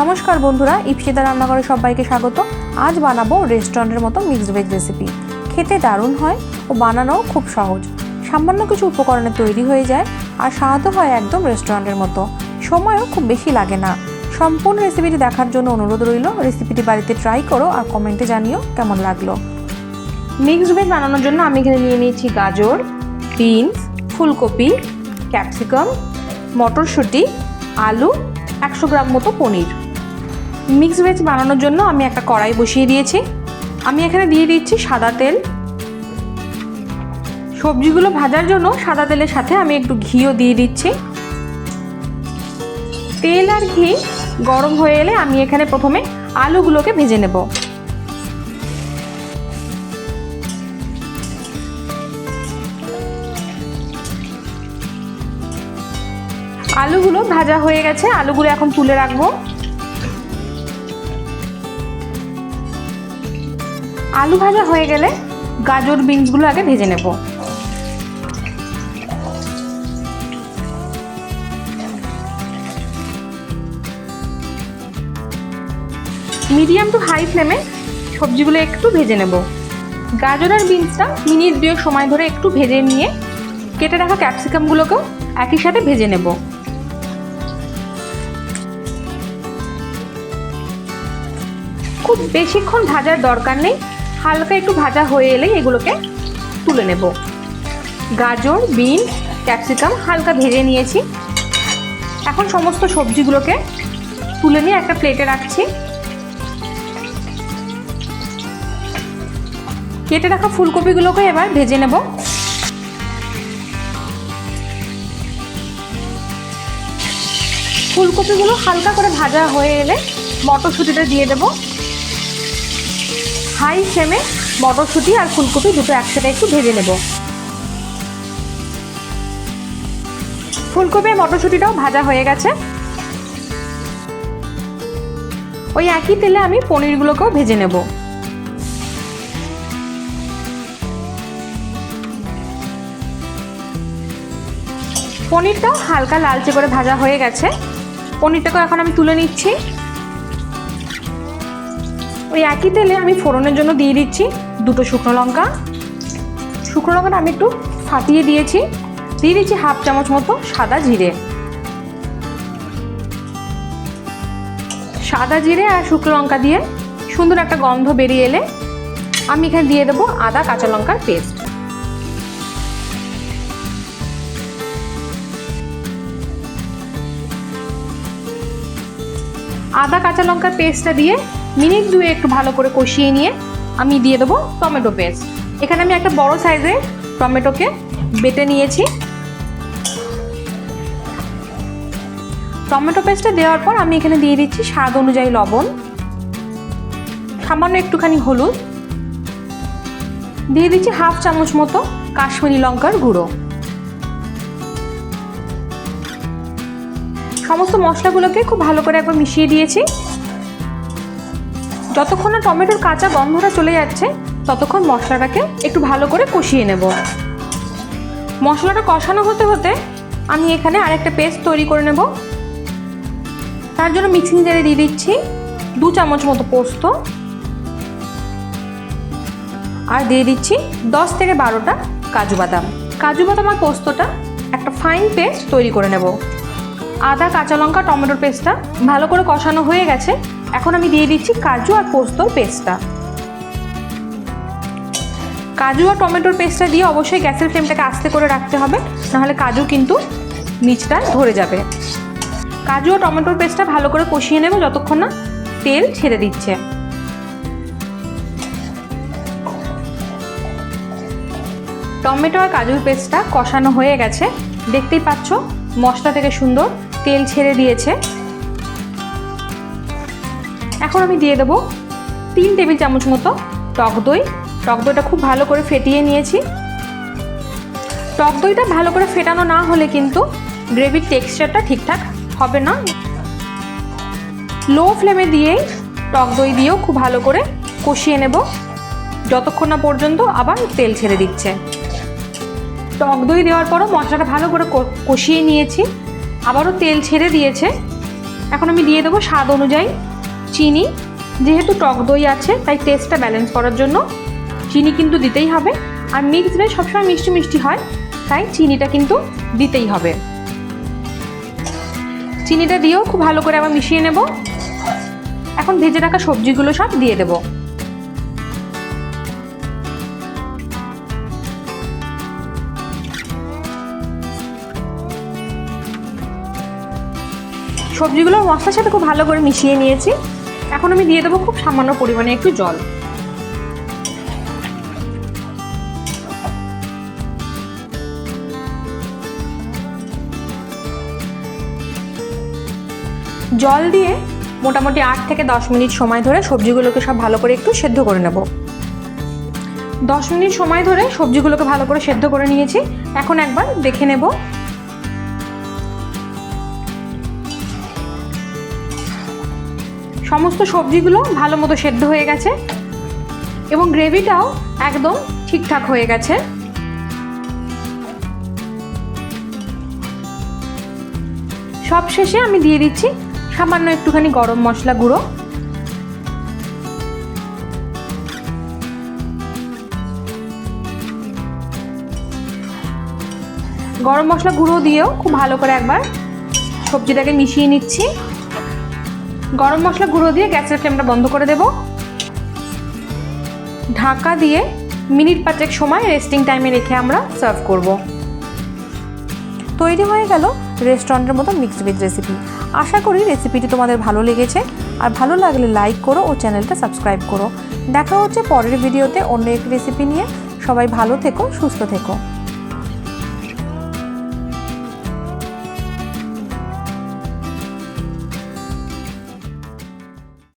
নমস্কার বন্ধুরা, ইপসিতা রান্নাঘরে সবাইকে স্বাগত। আজ বানাবো রেস্টুরেন্টের মতো মিক্সড ভেজ রেসিপি খেতে দারুণ হয় ও বানানোও খুব সহজ। সামান্য কিছু উপকরণে তৈরি হয়ে যায় আর স্বাদও হয় একদম রেস্টুরেন্টের মতো। সময়ও খুব বেশি লাগে না। সম্পূর্ণ রেসিপিটি দেখার জন্য অনুরোধ রইল। রেসিপিটি বাড়িতে ট্রাই করো আর কমেন্টে জানিও কেমন লাগল। মিক্সড ভেজ বানানোর জন্য আমি এখানে নিয়ে নিয়েছি গাজর বিনস ফুলকপি ক্যাপসিকাম মটরশুঁটি, আলু, একশো গ্রাম মতো পনির। মিক্স ভেজ বানানোর জন্য আমি একটা কড়াই বসিয়ে দিয়েছি। আমি এখানে দিয়ে দিচ্ছি সাদা তেল। সবজিগুলো ভাজার জন্য সাদা তেলের সাথে আমি একটু ঘিও দিয়ে দিচ্ছি। তেল আর ঘি গরম হয়ে এলে আমি এখানে প্রথমে আলুগুলোকে ভেজে নেব। আলুগুলো ভাজা হয়ে গেছে। আলুগুলো এখন তুলে রাখব। আলু ভাজা হয়ে গেলে গাজর বিনসগুলো আগে ভেজে নেব। মিডিয়াম টু হাই ফ্লেমে সবজিগুলো একটু ভেজে নেব। গাজর আর বিনসটা মিনিট দুয়েক সময় ধরে একটু ভেজে নিয়ে কেটে রাখা ক্যাপসিকামগুলোকেও একই সাথে ভেজে নেব। খুব বেশিক্ষণ ভাজার দরকার নেই। হালকা একটু ভাজা হয়ে এলেই এগুলোকে তুলে নেব। গাজর বিন ক্যাপসিকাম হালকা ভেজে নিয়েছি। এখন সমস্ত সবজিগুলোকে তুলে নিয়ে একটা প্লেটে রাখছি। কেটে রাখা ফুলকপিগুলোকে এবার ভেজে নেব। ফুলকপিগুলো হালকা করে ভাজা হয়ে এলে মটরশুঁটিটা দিয়ে দেবো। হাই ফ্লেমে মটরশুঁটি আর ফুলকপি দুটো একসাথে একটু ভেজে নেব। ফুলকপি আর মটরশুঁটিটাও ভাজা হয়ে গেছে। ওই একই তেলে আমি পনিরগুলোকেও ভেজে নেব। পনিরটাও হালকা লালচে করে ভাজা হয়ে গেছে। পনিরটাকে এখন আমি তুলে নিচ্ছি। ওই একই তেলে আমি ফোড়নের জন্য দিয়ে দিচ্ছি দুটো শুকনো লঙ্কা। শুকনো লঙ্কাটা আমি একটু ফাটিয়ে দিয়েছি। দিয়ে দিচ্ছি হাফ চামচ মতো সাদা জিরে। সাদা জিরে আর শুকনো লঙ্কা দিয়ে সুন্দর একটা গন্ধ বেরিয়ে এলে আমি এখানে দিয়ে দেবো আদা কাঁচা লঙ্কার পেস্ট। আদা কাঁচা লঙ্কার পেস্টটা দিয়ে মিনিট দুয়ে একটু ভালো করে কষিয়ে নিয়ে আমি দিয়ে দেবো টমেটো পেস্ট। এখানে আমি একটা বড় সাইজের টমেটোকে বেটে নিয়েছি। টমেটো পেস্টটা দেওয়ার পর আমি এখানে দিয়ে দিচ্ছি স্বাদ অনুযায়ী লবণ। সামান্য একটুখানি হলুদ। দিয়ে দিচ্ছি হাফ চামচ মতো কাশ্মীরি লঙ্কার গুঁড়ো। সমস্ত মশলাগুলোকে খুব ভালো করে একবার মিশিয়ে দিয়েছি। যতক্ষণ না টমেটোর কাঁচা গন্ধটা চলে যাচ্ছে, ততক্ষণ মশলাটাকে একটু ভালো করে কষিয়ে নেব। মশলাটা কষানো হতে হতে আমি এখানে আরেকটা পেস্ট তৈরি করে নেব। তার জন্য মিক্সিং জারে দিয়ে দিচ্ছি দু চামচ মতো পোস্ত। আর দিয়ে দিচ্ছি দশ থেকে বারোটা কাজু বাদাম। কাজু বাদাম আর পোস্তটা একটা ফাইন পেস্ট তৈরি করে নেব। আদা, কাঁচা লঙ্কা, টমেটোর পেস্টটা ভালো করে কষানো হয়ে গেছে। এখন আমি দিয়ে দিচ্ছি কাজু আর পোস্তর পেস্টটা। কাজু আর টমেটোর পেস্টটা দিয়ে অবশ্যই গ্যাসের ফ্লেমটাকে আস্তে করে রাখতে হবে, নাহলে কাজু কিন্তু নিচটা ধরে যাবে। কাজু আর টমেটোর পেস্টটা ভালো করে কষিয়ে নেব যতক্ষণ না তেল ছেড়ে দিচ্ছে। টমেটো আর কাজুর পেস্টটা কষানো হয়ে গেছে। দেখতেই পাচ্ছ, মশলা থেকে সুন্দর তেল ছেড়ে দিয়েছে। এখন আমি দিয়ে দেবো তিন টেবিল চামচ মতো টক দই। টক দইটা খুব ভালো করে ফেটিয়ে নিয়েছি। টক দইটা ভালো করে ফেটানো না হলে কিন্তু গ্রেভির টেক্সচারটা ঠিকঠাক হবে না। লো ফ্লেমে দিয়েই টক দই দিয়েও খুব ভালো করে কষিয়ে নেব। যতক্ষণ না পর্যন্ত আবার তেল ছেড়ে দিচ্ছে। টক দই দেওয়ার পরও মশলাটা ভালো করে কষিয়ে নিয়েছি। আবারও তেল ছেড়ে দিয়েছে। এখন আমি দিয়ে দেবো স্বাদ অনুযায়ী চিনি, যেহেতু টক দই আছে, তাই টেস্টটা ব্যালেন্স করার জন্য চিনি কিন্তু দিতেই হবে। আর মিক্সড ভেজ সবসময় মিষ্টি মিষ্টি হয়, তাই চিনিটা কিন্তু দিতেই হবে। চিনিটা দিয়েও খুব ভালো করে আবার মিশিয়ে নেব। এখন ভেজে রাখা সবজিগুলো সব দিয়ে দেবো। সবজিগুলো মশলার সাথে খুব ভালো করে মিশিয়ে নিয়েছি। এখন আমি দিয়ে দেবো খুব সামান্য পরিমাণে একটু জল। জল দিয়ে মোটামুটি আট থেকে দশ মিনিট সময় ধরে সবজিগুলোকে সব ভালো করে একটু সেদ্ধ করে নেব। দশ মিনিট সময় ধরে সবজিগুলোকে ভালো করে সেদ্ধ করে নিয়েছি। এখন একবার দেখে নেব সমস্ত সবজিগুলো ভালো মতো সেদ্ধ হয়ে গেছে এবং গ্রেভিটাও একদম ঠিকঠাক হয়ে গেছে। সব শেষে আমি দিয়ে দিচ্ছি সামান্য একটুখানি গরম মশলা গুঁড়ো। গরম মশলা গুঁড়ো দিয়েও খুব ভালো করে একবার সবজিটাকে মিশিয়ে নিচ্ছি। গরম মশলা গুঁড়ো দিয়ে গ্যাসের ফ্লেমটা বন্ধ করে দেব। ঢাকা দিয়ে মিনিট পাঁচেক সময় রেস্টিং টাইমে রেখে আমরা সার্ভ করব। তৈরি হয়ে গেল রেস্টুরেন্টের মতো মিক্সড ভেজ রেসিপি। আশা করি রেসিপিটি তোমাদের ভালো লেগেছে। আর ভালো লাগলে লাইক করো ও চ্যানেলটা সাবস্ক্রাইব করো। দেখা হচ্ছে পরের ভিডিওতে অন্য একটি রেসিপি নিয়ে। সবাই ভালো থেকো, সুস্থ থেকো।